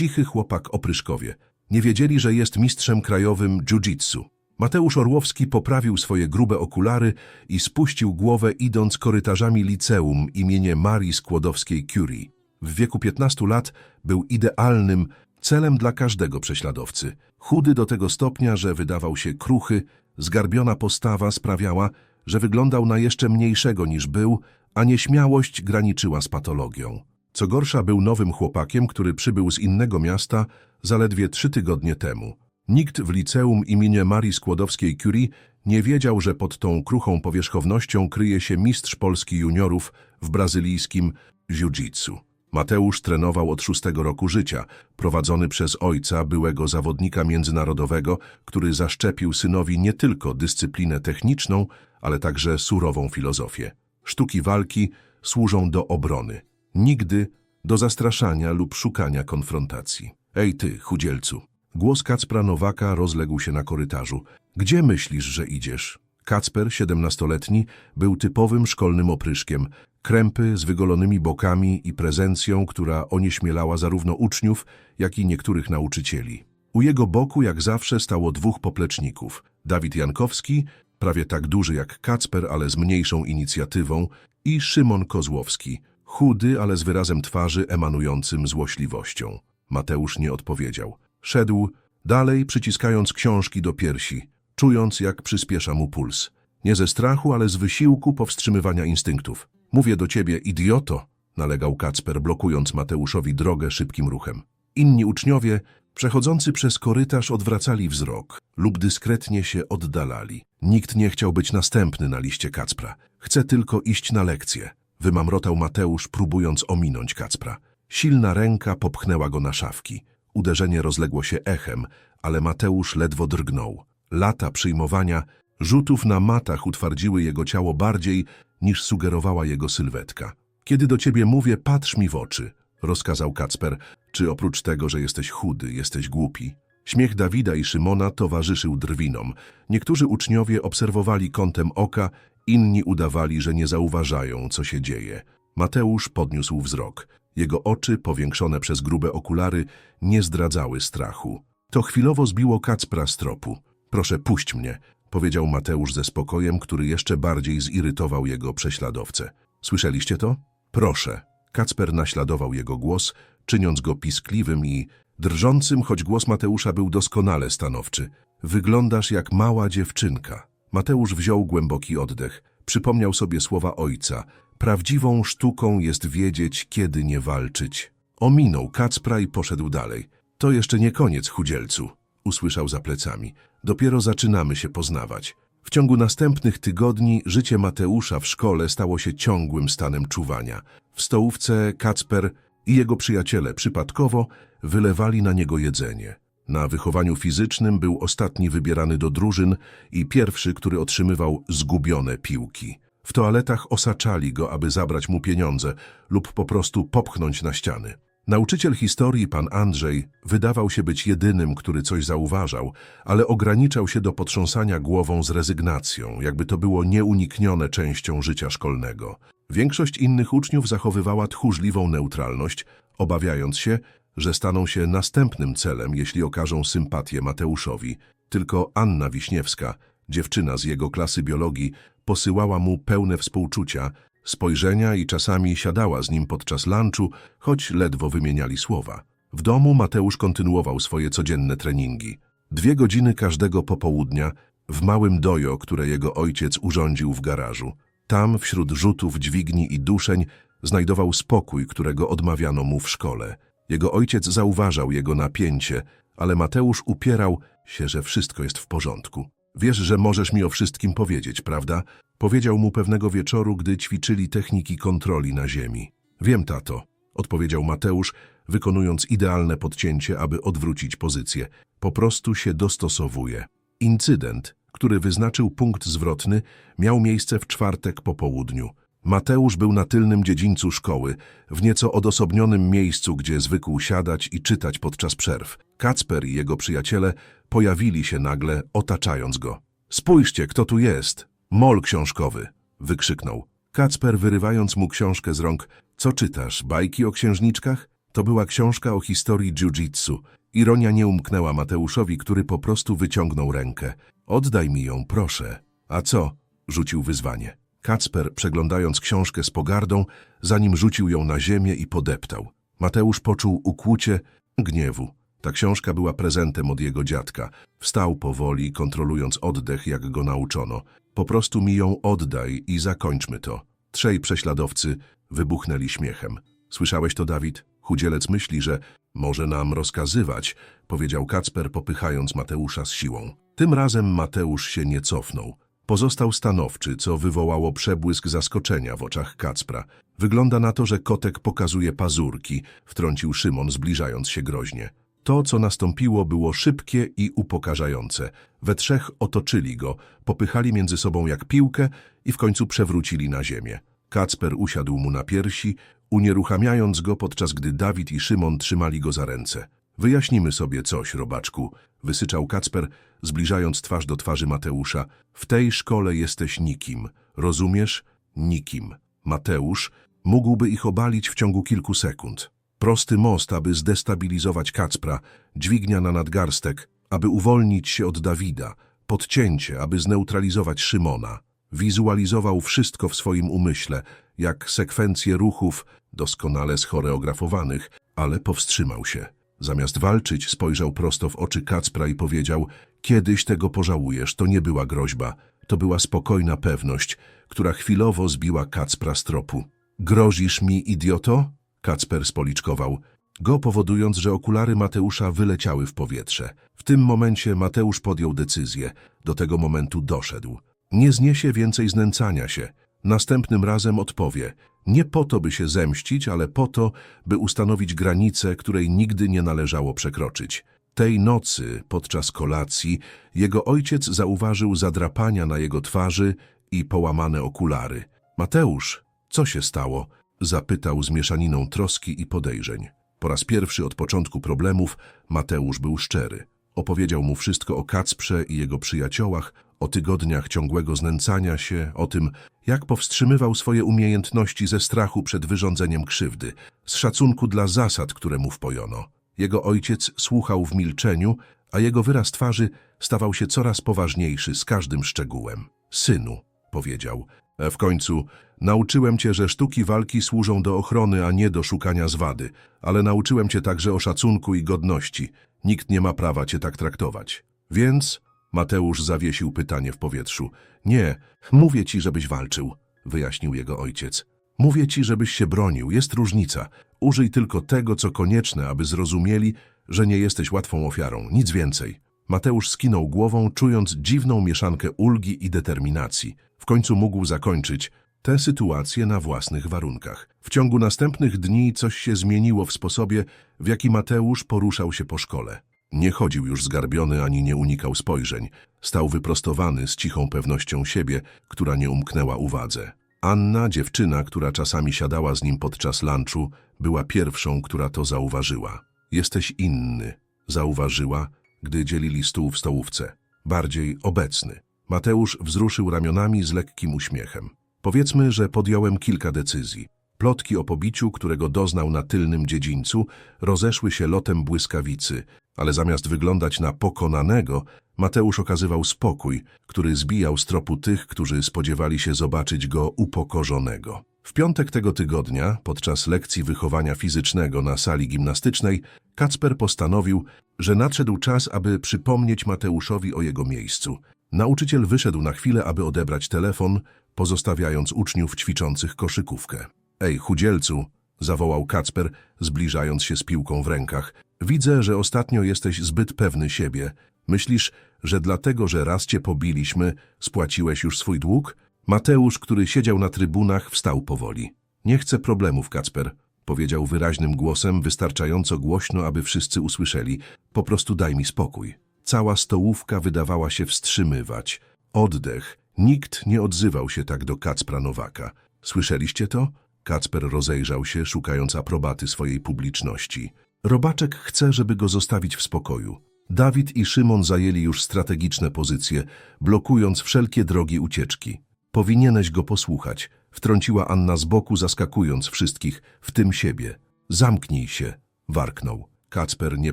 cichy chłopak opryszkowie. Nie wiedzieli, że jest mistrzem krajowym jiu-jitsu. Mateusz Orłowski poprawił swoje grube okulary i spuścił głowę idąc korytarzami liceum imienia Marii Skłodowskiej-Curie. W wieku 15 lat był idealnym celem dla każdego prześladowcy. Chudy do tego stopnia, że wydawał się kruchy, zgarbiona postawa sprawiała, że wyglądał na jeszcze mniejszego niż był, a nieśmiałość graniczyła z patologią. Co gorsza, był nowym chłopakiem, który przybył z innego miasta zaledwie trzy tygodnie temu. Nikt w liceum imienia Marii Skłodowskiej-Curie nie wiedział, że pod tą kruchą powierzchownością kryje się mistrz Polski juniorów w brazylijskim jiu-jitsu. Mateusz trenował od szóstego roku życia, prowadzony przez ojca, byłego zawodnika międzynarodowego, który zaszczepił synowi nie tylko dyscyplinę techniczną, ale także surową filozofię. Sztuki walki służą do obrony, nigdy do zastraszania lub szukania konfrontacji. Ej ty, chudzielcu! Głos Kacpra Nowaka rozległ się na korytarzu. Gdzie myślisz, że idziesz? Kacper, siedemnastoletni, był typowym szkolnym opryszkiem. Krępy z wygolonymi bokami i prezencją, która onieśmielała zarówno uczniów, jak i niektórych nauczycieli. U jego boku, jak zawsze, stało dwóch popleczników. Dawid Jankowski, prawie tak duży jak Kacper, ale z mniejszą inicjatywą, i Szymon Kozłowski, chudy, ale z wyrazem twarzy emanującym złośliwością. Mateusz nie odpowiedział. Szedł dalej, przyciskając książki do piersi, czując, jak przyspiesza mu puls. Nie ze strachu, ale z wysiłku powstrzymywania instynktów. Mówię do ciebie, idioto, nalegał Kacper, blokując Mateuszowi drogę szybkim ruchem. Inni uczniowie, przechodzący przez korytarz, odwracali wzrok lub dyskretnie się oddalali. Nikt nie chciał być następny na liście Kacpra. Chce tylko iść na lekcję. Wymamrotał Mateusz, próbując ominąć Kacpra. Silna ręka popchnęła go na szafki. Uderzenie rozległo się echem, ale Mateusz ledwo drgnął. Lata przyjmowania rzutów na matach utwardziły jego ciało bardziej, niż sugerowała jego sylwetka. Kiedy do ciebie mówię, patrz mi w oczy, rozkazał Kacper, czy oprócz tego, że jesteś chudy, jesteś głupi. Śmiech Dawida i Szymona towarzyszył drwinom. Niektórzy uczniowie obserwowali kątem oka, inni udawali, że nie zauważają, co się dzieje. Mateusz podniósł wzrok. Jego oczy, powiększone przez grube okulary, nie zdradzały strachu. To chwilowo zbiło Kacpra z tropu. Proszę, puść mnie, powiedział Mateusz ze spokojem, który jeszcze bardziej zirytował jego prześladowcę. Słyszeliście to? Proszę. Kacper naśladował jego głos, czyniąc go piskliwym i drżącym, choć głos Mateusza był doskonale stanowczy. Wyglądasz jak mała dziewczynka. Mateusz wziął głęboki oddech. Przypomniał sobie słowa ojca. Prawdziwą sztuką jest wiedzieć, kiedy nie walczyć. Ominął Kacpra i poszedł dalej. To jeszcze nie koniec, chudzielcu, usłyszał za plecami. Dopiero zaczynamy się poznawać. W ciągu następnych tygodni życie Mateusza w szkole stało się ciągłym stanem czuwania. W stołówce Kacper i jego przyjaciele przypadkowo wylewali na niego jedzenie. Na wychowaniu fizycznym był ostatni wybierany do drużyn i pierwszy, który otrzymywał zgubione piłki. W toaletach osaczali go, aby zabrać mu pieniądze lub po prostu popchnąć na ściany. Nauczyciel historii, pan Andrzej, wydawał się być jedynym, który coś zauważał, ale ograniczał się do potrząsania głową z rezygnacją, jakby to było nieuniknione częścią życia szkolnego. Większość innych uczniów zachowywała tchórzliwą neutralność, obawiając się, że staną się następnym celem, jeśli okażą sympatię Mateuszowi. Tylko Anna Wiśniewska, dziewczyna z jego klasy biologii, posyłała mu pełne współczucia, spojrzenia i czasami siadała z nim podczas lunchu, choć ledwo wymieniali słowa. W domu Mateusz kontynuował swoje codzienne treningi. Dwie godziny każdego popołudnia w małym dojo, które jego ojciec urządził w garażu. Tam, wśród rzutów, dźwigni i duszeń, znajdował spokój, którego odmawiano mu w szkole. Jego ojciec zauważał jego napięcie, ale Mateusz upierał się, że wszystko jest w porządku. Wiesz, że możesz mi o wszystkim powiedzieć, prawda? Powiedział mu pewnego wieczoru, gdy ćwiczyli techniki kontroli na ziemi. Wiem, tato, odpowiedział Mateusz, wykonując idealne podcięcie, aby odwrócić pozycję. Po prostu się dostosowuje. Incydent, który wyznaczył punkt zwrotny, miał miejsce w czwartek po południu. Mateusz był na tylnym dziedzińcu szkoły, w nieco odosobnionym miejscu, gdzie zwykł siadać i czytać podczas przerw. Kacper i jego przyjaciele pojawili się nagle, otaczając go. Spójrzcie, kto tu jest! Mol książkowy! wykrzyknął. Kacper, wyrywając mu książkę z rąk. Co czytasz, bajki o księżniczkach? To była książka o historii jiu-jitsu. Ironia nie umknęła Mateuszowi, który po prostu wyciągnął rękę. Oddaj mi ją, proszę. A co? Rzucił wyzwanie. Kacper, przeglądając książkę z pogardą, zanim rzucił ją na ziemię i podeptał. Mateusz poczuł ukłucie gniewu. Ta książka była prezentem od jego dziadka. Wstał powoli, kontrolując oddech, jak go nauczono. Po prostu mi ją oddaj i zakończmy to. Trzej prześladowcy wybuchnęli śmiechem. Słyszałeś to, Dawid? Chudzielec myśli, że może nam rozkazywać, powiedział Kacper, popychając Mateusza z siłą. Tym razem Mateusz się nie cofnął. Pozostał stanowczy, co wywołało przebłysk zaskoczenia w oczach Kacpra. Wygląda na to, że kotek pokazuje pazurki, wtrącił Szymon, zbliżając się groźnie. To, co nastąpiło, było szybkie i upokarzające. We trzech otoczyli go, popychali między sobą jak piłkę i w końcu przewrócili na ziemię. Kacper usiadł mu na piersi, unieruchamiając go, podczas gdy Dawid i Szymon trzymali go za ręce. Wyjaśnimy sobie coś, robaczku, wysyczał Kacper, zbliżając twarz do twarzy Mateusza. W tej szkole jesteś nikim, rozumiesz? Nikim. Mateusz mógłby ich obalić w ciągu kilku sekund. Prosty most, aby zdestabilizować Kacpra, dźwignia na nadgarstek, aby uwolnić się od Dawida, podcięcie, aby zneutralizować Szymona. Wizualizował wszystko w swoim umyśle, jak sekwencje ruchów doskonale schoreografowanych, ale powstrzymał się. Zamiast walczyć, spojrzał prosto w oczy Kacpra i powiedział Kiedyś tego pożałujesz, to nie była groźba, to była spokojna pewność, która chwilowo zbiła Kacpra z tropu. Grozisz mi, idioto? Kacper spoliczkował go, powodując, że okulary Mateusza wyleciały w powietrze. W tym momencie Mateusz podjął decyzję. Do tego momentu doszedł. Nie zniesie więcej znęcania się. Następnym razem odpowie. Nie po to, by się zemścić, ale po to, by ustanowić granicę, której nigdy nie należało przekroczyć. Tej nocy, podczas kolacji, jego ojciec zauważył zadrapania na jego twarzy i połamane okulary. Mateusz, co się stało? Zapytał z mieszaniną troski i podejrzeń. Po raz pierwszy od początku problemów Mateusz był szczery. Opowiedział mu wszystko o Kacprze i jego przyjaciołach, o tygodniach ciągłego znęcania się, o tym, jak powstrzymywał swoje umiejętności ze strachu przed wyrządzeniem krzywdy, z szacunku dla zasad, które mu wpojono. Jego ojciec słuchał w milczeniu, a jego wyraz twarzy stawał się coraz poważniejszy z każdym szczegółem. Synu, powiedział, "e, w końcu nauczyłem cię, że sztuki walki służą do ochrony, a nie do szukania zwady, ale nauczyłem cię także o szacunku i godności. Nikt nie ma prawa cię tak traktować. Więc Mateusz zawiesił pytanie w powietrzu. Nie, mówię ci, żebyś walczył, wyjaśnił jego ojciec. Mówię ci, żebyś się bronił, jest różnica. Użyj tylko tego, co konieczne, aby zrozumieli, że nie jesteś łatwą ofiarą, nic więcej. Mateusz skinął głową, czując dziwną mieszankę ulgi i determinacji. W końcu mógł zakończyć tę sytuację na własnych warunkach. W ciągu następnych dni coś się zmieniło w sposobie, w jaki Mateusz poruszał się po szkole. Nie chodził już zgarbiony ani nie unikał spojrzeń. Stał wyprostowany z cichą pewnością siebie, która nie umknęła uwadze. Anna, dziewczyna, która czasami siadała z nim podczas lunchu, była pierwszą, która to zauważyła. Jesteś inny, zauważyła, gdy dzielili stół w stołówce. Bardziej obecny. Mateusz wzruszył ramionami z lekkim uśmiechem. Powiedzmy, że podjąłem kilka decyzji. Plotki o pobiciu, którego doznał na tylnym dziedzińcu, rozeszły się lotem błyskawicy, ale zamiast wyglądać na pokonanego, Mateusz okazywał spokój, który zbijał z tropu tych, którzy spodziewali się zobaczyć go upokorzonego. W piątek tego tygodnia, podczas lekcji wychowania fizycznego na sali gimnastycznej, Kacper postanowił, że nadszedł czas, aby przypomnieć Mateuszowi o jego miejscu. Nauczyciel wyszedł na chwilę, aby odebrać telefon, pozostawiając uczniów ćwiczących koszykówkę. Ej, chudzielcu, zawołał Kacper, zbliżając się z piłką w rękach. Widzę, że ostatnio jesteś zbyt pewny siebie. Myślisz, że dlatego, że raz cię pobiliśmy, spłaciłeś już swój dług? Mateusz, który siedział na trybunach, wstał powoli. Nie chcę problemów, Kacper, powiedział wyraźnym głosem, wystarczająco głośno, aby wszyscy usłyszeli. Po prostu daj mi spokój. Cała stołówka wydawała się wstrzymywać. Oddech. Nikt nie odzywał się tak do Kacpra Nowaka. Słyszeliście to? Kacper rozejrzał się, szukając aprobaty swojej publiczności. Robaczek chce, żeby go zostawić w spokoju. Dawid i Szymon zajęli już strategiczne pozycje, blokując wszelkie drogi ucieczki. Powinieneś go posłuchać, wtrąciła Anna z boku, zaskakując wszystkich, w tym siebie. Zamknij się, warknął. Kacper, nie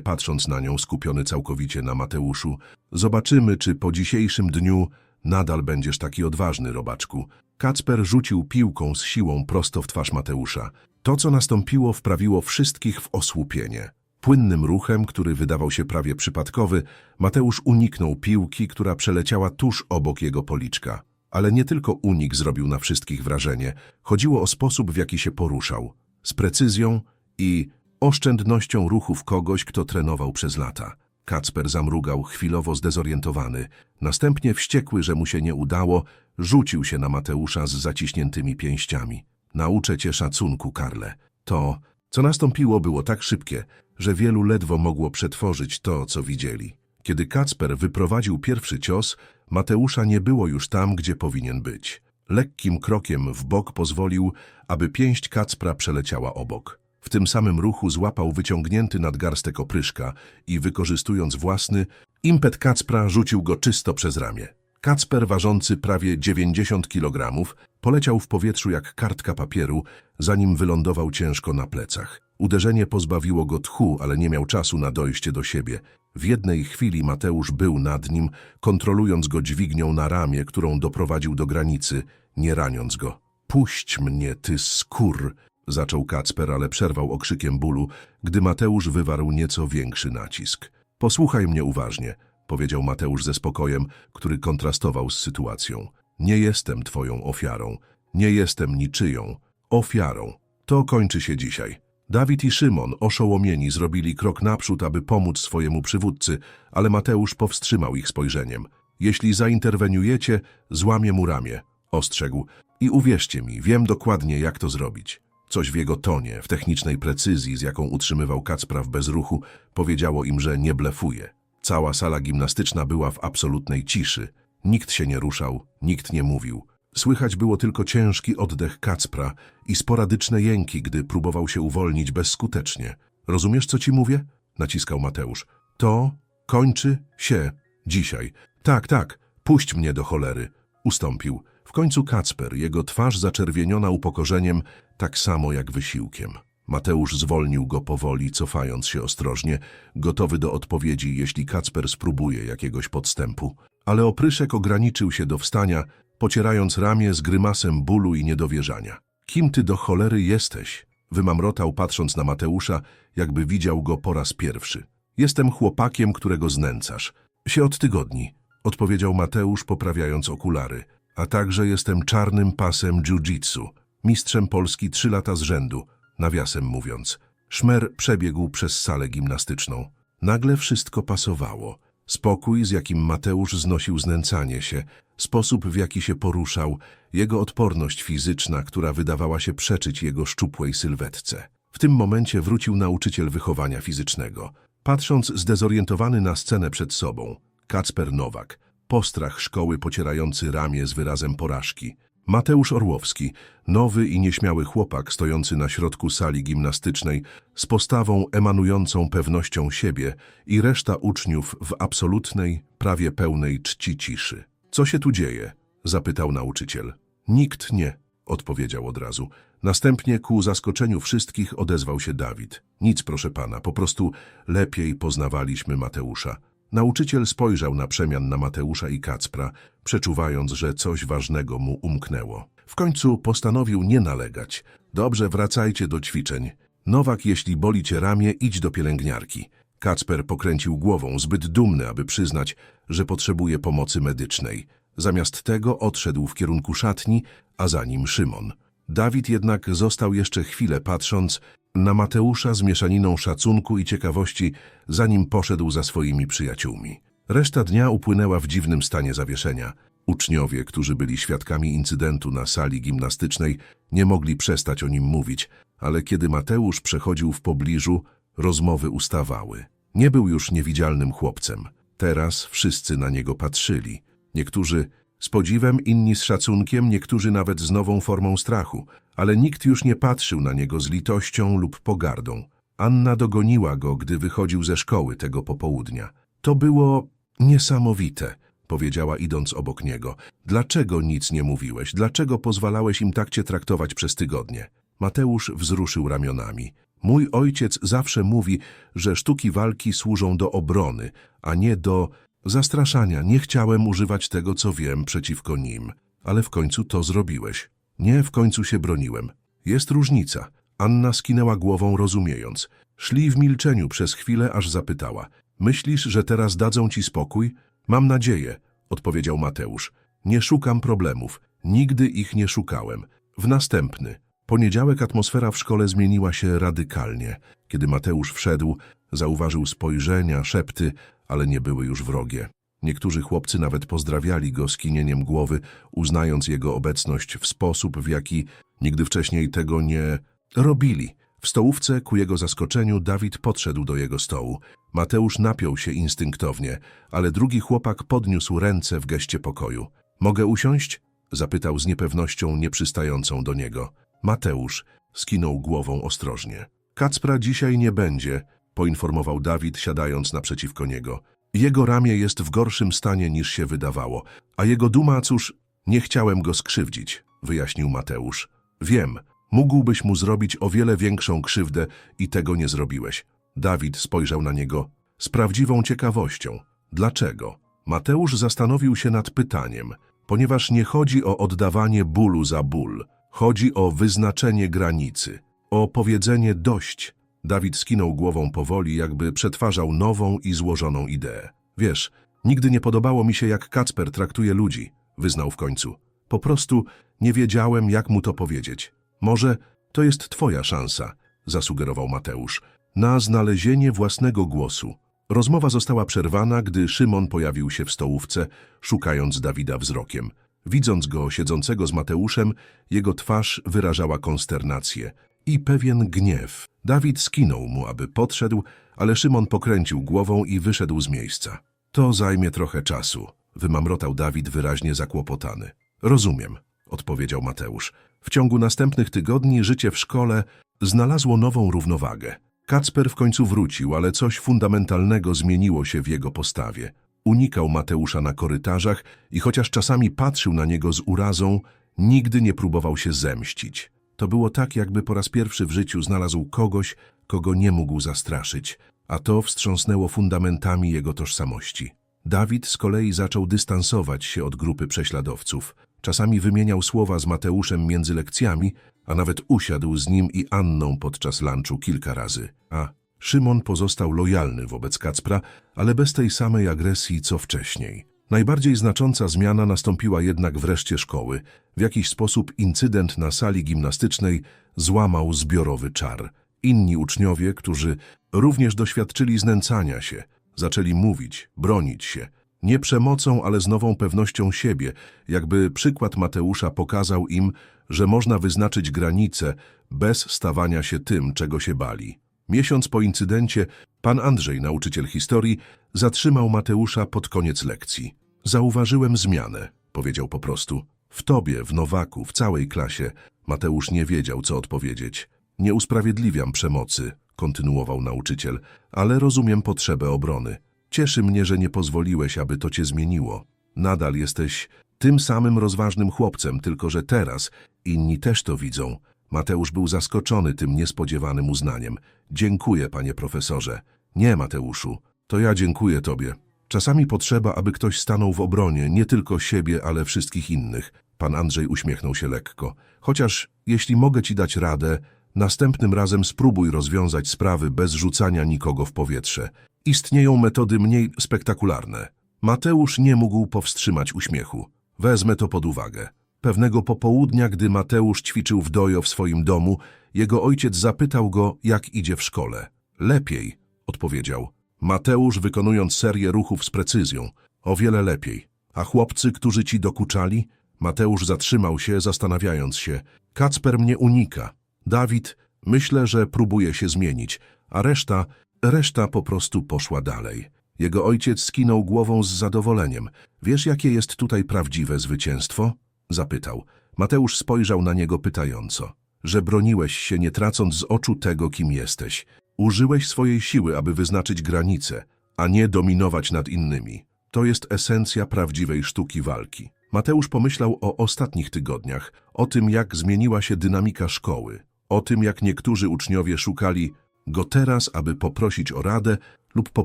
patrząc na nią, skupiony całkowicie na Mateuszu. Zobaczymy, czy po dzisiejszym dniu nadal będziesz taki odważny, robaczku. Kacper rzucił piłką z siłą prosto w twarz Mateusza. To, co nastąpiło, wprawiło wszystkich w osłupienie. Płynnym ruchem, który wydawał się prawie przypadkowy, Mateusz uniknął piłki, która przeleciała tuż obok jego policzka. Ale nie tylko unik zrobił na wszystkich wrażenie. Chodziło o sposób, w jaki się poruszał. Z precyzją i oszczędnością ruchów kogoś, kto trenował przez lata. Kacper zamrugał, chwilowo zdezorientowany. Następnie wściekły, że mu się nie udało, rzucił się na Mateusza z zaciśniętymi pięściami. Nauczę cię szacunku, Karle. To, co nastąpiło, było tak szybkie, że wielu ledwo mogło przetworzyć to, co widzieli. Kiedy Kacper wyprowadził pierwszy cios, Mateusza nie było już tam, gdzie powinien być. Lekkim krokiem w bok pozwolił, aby pięść Kacpra przeleciała obok. W tym samym ruchu złapał wyciągnięty nadgarstek opryszka i wykorzystując własny, impet Kacpra rzucił go czysto przez ramię. Kacper, ważący prawie 90 kg, poleciał w powietrzu jak kartka papieru, zanim wylądował ciężko na plecach. Uderzenie pozbawiło go tchu, ale nie miał czasu na dojście do siebie. W jednej chwili Mateusz był nad nim, kontrolując go dźwignią na ramię, którą doprowadził do granicy, nie raniąc go. Puść mnie, ty skór! Zaczął Kacper, ale przerwał okrzykiem bólu, gdy Mateusz wywarł nieco większy nacisk. Posłuchaj mnie uważnie, powiedział Mateusz ze spokojem, który kontrastował z sytuacją. Nie jestem twoją ofiarą. Nie jestem niczyją. Ofiarą. To kończy się dzisiaj. Dawid i Szymon, oszołomieni, zrobili krok naprzód, aby pomóc swojemu przywódcy, ale Mateusz powstrzymał ich spojrzeniem. Jeśli zainterweniujecie, złamię mu ramię, ostrzegł. I uwierzcie mi, wiem dokładnie, jak to zrobić. Coś w jego tonie, w technicznej precyzji, z jaką utrzymywał Kacpra w bezruchu, powiedziało im, że nie blefuje. Cała sala gimnastyczna była w absolutnej ciszy. Nikt się nie ruszał, nikt nie mówił. Słychać było tylko ciężki oddech Kacpra i sporadyczne jęki, gdy próbował się uwolnić bezskutecznie. Rozumiesz, co ci mówię? Naciskał Mateusz. To kończy się dzisiaj. Tak, tak, puść mnie do cholery. Ustąpił. W końcu Kacper, jego twarz zaczerwieniona upokorzeniem, tak samo jak wysiłkiem. Mateusz zwolnił go powoli, cofając się ostrożnie, gotowy do odpowiedzi, jeśli Kacper spróbuje jakiegoś podstępu. Ale opryszek ograniczył się do wstania, pocierając ramię z grymasem bólu i niedowierzania. Kim ty do cholery jesteś? Wymamrotał, patrząc na Mateusza, jakby widział go po raz pierwszy. Jestem chłopakiem, którego znęcasz. Się od tygodni, odpowiedział Mateusz, poprawiając okulary. A także jestem czarnym pasem jiu-jitsu, mistrzem Polski trzy lata z rzędu, nawiasem mówiąc. Szmer przebiegł przez salę gimnastyczną. Nagle wszystko pasowało. Spokój, z jakim Mateusz znosił znęcanie się, sposób, w jaki się poruszał, jego odporność fizyczna, która wydawała się przeczyć jego szczupłej sylwetce. W tym momencie wrócił nauczyciel wychowania fizycznego. Patrząc zdezorientowany na scenę przed sobą, Kacper Nowak, postrach szkoły pocierający ramię z wyrazem porażki. Mateusz Orłowski, nowy i nieśmiały chłopak stojący na środku sali gimnastycznej z postawą emanującą pewnością siebie i reszta uczniów w absolutnej, prawie pełnej czci ciszy. Co się tu dzieje? zapytał nauczyciel. Nikt nie, odpowiedział od razu. Następnie ku zaskoczeniu wszystkich odezwał się Dawid. Nic, proszę pana, po prostu lepiej poznawaliśmy Mateusza. Nauczyciel spojrzał na przemian na Mateusza i Kacpra, przeczuwając, że coś ważnego mu umknęło. W końcu postanowił nie nalegać. Dobrze, wracajcie do ćwiczeń. Nowak, jeśli boli cię ramię, idź do pielęgniarki. Kacper pokręcił głową, zbyt dumny, aby przyznać, że potrzebuje pomocy medycznej. Zamiast tego odszedł w kierunku szatni, a za nim Szymon. Dawid jednak został jeszcze chwilę patrząc na Mateusza z mieszaniną szacunku i ciekawości, zanim poszedł za swoimi przyjaciółmi. Reszta dnia upłynęła w dziwnym stanie zawieszenia. Uczniowie, którzy byli świadkami incydentu na sali gimnastycznej, nie mogli przestać o nim mówić, ale kiedy Mateusz przechodził w pobliżu, rozmowy ustawały. Nie był już niewidzialnym chłopcem. Teraz wszyscy na niego patrzyli. Niektórzy z podziwem, inni z szacunkiem, niektórzy nawet z nową formą strachu, ale nikt już nie patrzył na niego z litością lub pogardą. Anna dogoniła go, gdy wychodził ze szkoły tego popołudnia. To było niesamowite, powiedziała idąc obok niego. Dlaczego nic nie mówiłeś? Dlaczego pozwalałeś im tak cię traktować przez tygodnie? Mateusz wzruszył ramionami. Mój ojciec zawsze mówi, że sztuki walki służą do obrony, a nie do zastraszania. Nie chciałem używać tego, co wiem, przeciwko nim. Ale w końcu to zrobiłeś. Nie, w końcu się broniłem. Jest różnica. Anna skinęła głową, rozumiejąc. Szli w milczeniu przez chwilę, aż zapytała. Myślisz, że teraz dadzą ci spokój? Mam nadzieję, odpowiedział Mateusz. Nie szukam problemów. Nigdy ich nie szukałem. W następny. Poniedziałek atmosfera w szkole zmieniła się radykalnie. Kiedy Mateusz wszedł, zauważył spojrzenia, szepty, ale nie były już wrogie. Niektórzy chłopcy nawet pozdrawiali go skinieniem głowy, uznając jego obecność w sposób, w jaki nigdy wcześniej tego nie robili. W stołówce, ku jego zaskoczeniu, Dawid podszedł do jego stołu. Mateusz napiął się instynktownie, ale drugi chłopak podniósł ręce w geście pokoju. Mogę usiąść? Zapytał z niepewnością nieprzystającą do niego. Mateusz skinął głową ostrożnie. Kacpra dzisiaj nie będzie, poinformował Dawid, siadając naprzeciwko niego. Jego ramię jest w gorszym stanie niż się wydawało, a jego duma, cóż, nie chciałem go skrzywdzić, wyjaśnił Mateusz. Wiem, mógłbyś mu zrobić o wiele większą krzywdę i tego nie zrobiłeś. Dawid spojrzał na niego z prawdziwą ciekawością. Dlaczego? Mateusz zastanowił się nad pytaniem, ponieważ nie chodzi o oddawanie bólu za ból. Chodzi o wyznaczenie granicy, o powiedzenie dość. Dawid skinął głową powoli, jakby przetwarzał nową i złożoną ideę. Wiesz, nigdy nie podobało mi się, jak Kacper traktuje ludzi, wyznał w końcu. Po prostu nie wiedziałem, jak mu to powiedzieć. Może to jest twoja szansa, zasugerował Mateusz, na znalezienie własnego głosu. Rozmowa została przerwana, gdy Szymon pojawił się w stołówce, szukając Dawida wzrokiem. Widząc go siedzącego z Mateuszem, jego twarz wyrażała konsternację i pewien gniew. Dawid skinął mu, aby podszedł, ale Szymon pokręcił głową i wyszedł z miejsca. To zajmie trochę czasu, wymamrotał Dawid wyraźnie zakłopotany. Rozumiem, odpowiedział Mateusz. W ciągu następnych tygodni życie w szkole znalazło nową równowagę. Kacper w końcu wrócił, ale coś fundamentalnego zmieniło się w jego postawie. Unikał Mateusza na korytarzach i chociaż czasami patrzył na niego z urazą, nigdy nie próbował się zemścić. To było tak, jakby po raz pierwszy w życiu znalazł kogoś, kogo nie mógł zastraszyć, a to wstrząsnęło fundamentami jego tożsamości. Dawid z kolei zaczął dystansować się od grupy prześladowców. Czasami wymieniał słowa z Mateuszem między lekcjami, a nawet usiadł z nim i Anną podczas lunchu kilka razy. A Szymon pozostał lojalny wobec Kacpra, ale bez tej samej agresji co wcześniej. Najbardziej znacząca zmiana nastąpiła jednak wreszcie szkoły. W jakiś sposób incydent na sali gimnastycznej złamał zbiorowy czar. Inni uczniowie, którzy również doświadczyli znęcania się, zaczęli mówić, bronić się. Nie przemocą, ale z nową pewnością siebie, jakby przykład Mateusza pokazał im, że można wyznaczyć granice bez stawania się tym, czego się bali. Miesiąc po incydencie, pan Andrzej, nauczyciel historii, zatrzymał Mateusza pod koniec lekcji. Zauważyłem zmianę, powiedział po prostu. W tobie, w Nowaku, w całej klasie. Mateusz nie wiedział, co odpowiedzieć. Nie usprawiedliwiam przemocy, kontynuował nauczyciel, ale rozumiem potrzebę obrony. Cieszy mnie, że nie pozwoliłeś, aby to cię zmieniło. Nadal jesteś tym samym rozważnym chłopcem, tylko że teraz inni też to widzą. Mateusz był zaskoczony tym niespodziewanym uznaniem. Dziękuję, panie profesorze. Nie, Mateuszu, to ja dziękuję tobie. Czasami potrzeba, aby ktoś stanął w obronie nie tylko siebie, ale wszystkich innych. Pan Andrzej uśmiechnął się lekko. Chociaż, jeśli mogę ci dać radę, następnym razem spróbuj rozwiązać sprawy bez rzucania nikogo w powietrze. Istnieją metody mniej spektakularne. Mateusz nie mógł powstrzymać uśmiechu. Wezmę to pod uwagę. Pewnego popołudnia, gdy Mateusz ćwiczył w dojo w swoim domu, jego ojciec zapytał go, jak idzie w szkole. Lepiej, odpowiedział. Mateusz, wykonując serię ruchów z precyzją. O wiele lepiej. A chłopcy, którzy ci dokuczali? Mateusz zatrzymał się, zastanawiając się. Kacper mnie unika. Dawid, myślę, że próbuje się zmienić, a reszta, reszta po prostu poszła dalej. Jego ojciec skinął głową z zadowoleniem. Wiesz, jakie jest tutaj prawdziwe zwycięstwo? Zapytał. Mateusz spojrzał na niego pytająco. Że broniłeś się, nie tracąc z oczu tego, kim jesteś. Użyłeś swojej siły, aby wyznaczyć granice, a nie dominować nad innymi. To jest esencja prawdziwej sztuki walki. Mateusz pomyślał o ostatnich tygodniach, o tym, jak zmieniła się dynamika szkoły. O tym, jak niektórzy uczniowie szukali go teraz, aby poprosić o radę lub po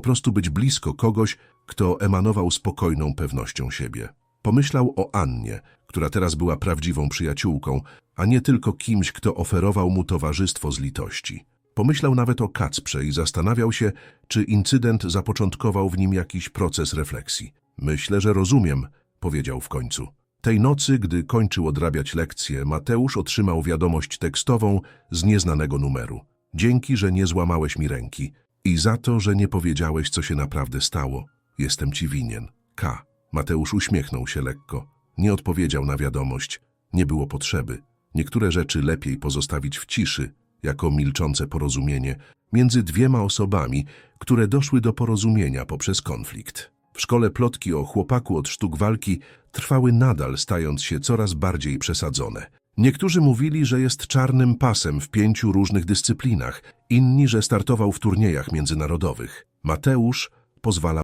prostu być blisko kogoś, kto emanował spokojną pewnością siebie. Pomyślał o Annie, która teraz była prawdziwą przyjaciółką, a nie tylko kimś, kto oferował mu towarzystwo z litości. Pomyślał nawet o Kacprze i zastanawiał się, czy incydent zapoczątkował w nim jakiś proces refleksji. Myślę, że rozumiem, powiedział w końcu. Tej nocy, gdy kończył odrabiać lekcję, Mateusz otrzymał wiadomość tekstową z nieznanego numeru. Dzięki, że nie złamałeś mi ręki i za to, że nie powiedziałeś, co się naprawdę stało. Jestem ci winien. K. Mateusz uśmiechnął się lekko. Nie odpowiedział na wiadomość. Nie było potrzeby. Niektóre rzeczy lepiej pozostawić w ciszy, jako milczące porozumienie między dwiema osobami, które doszły do porozumienia poprzez konflikt. W szkole plotki o chłopaku od sztuk walki trwały nadal, stając się coraz bardziej przesadzone. Niektórzy mówili, że jest czarnym pasem w pięciu różnych dyscyplinach, inni, że startował w turniejach międzynarodowych. Mateusz pozwalał